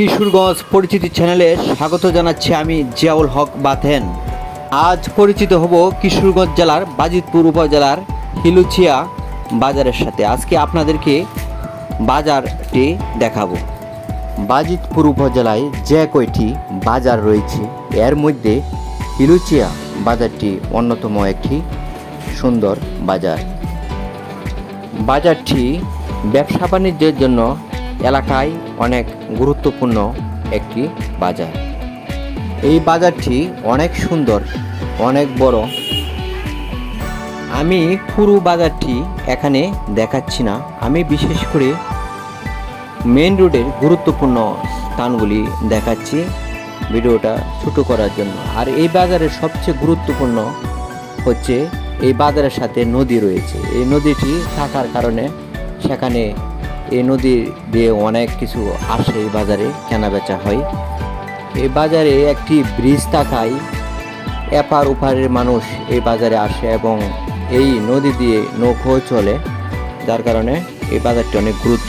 কিশোরগঞ্জ পরিচিতি চ্যানেলে স্বাগত জানাচ্ছি আমি জিয়াউল হক বাথেন। আজ পরিচিত হব কিশোরগঞ্জ জেলার বাজিতপুর উপজেলার হিলুচিয়া বাজারের সাথে। আজকে আপনাদেরকে বাজারটি দেখাবো। বাজিতপুর উপজেলায় যে কয়টি বাজার রয়েছে, এর মধ্যে হিলুচিয়া বাজারটি অন্যতম একটি সুন্দর বাজার। বাজারটি ব্যবসা বাণিজ্যের জন্য এলাকায় অনেক গুরুত্বপূর্ণ একটি বাজার। এই বাজারটি অনেক সুন্দর, অনেক বড়। আমি পুরো বাজারটি এখানে দেখাচ্ছি না। আমি বিশেষ করে মেন রোডের গুরুত্বপূর্ণ স্থানগুলি দেখাচ্ছি ভিডিওটা ছোটো করার জন্য। আর এই বাজারের সবচেয়ে গুরুত্বপূর্ণ হচ্ছে এই বাজারের সাথে নদী রয়েছে। এই নদীটি থাকার কারণে সেখানে এই নদী দিয়ে অনেক কিছু আসে এই বাজারে কেনা বেচা হয়। এই বাজারে একটি ব্রিজ থাকায় এপার ওপারের মানুষ এই বাজারে আসে এবং এই নদী দিয়ে নৌকো চলে, যার কারণে এই বাজারটি অনেক গুরুত্ব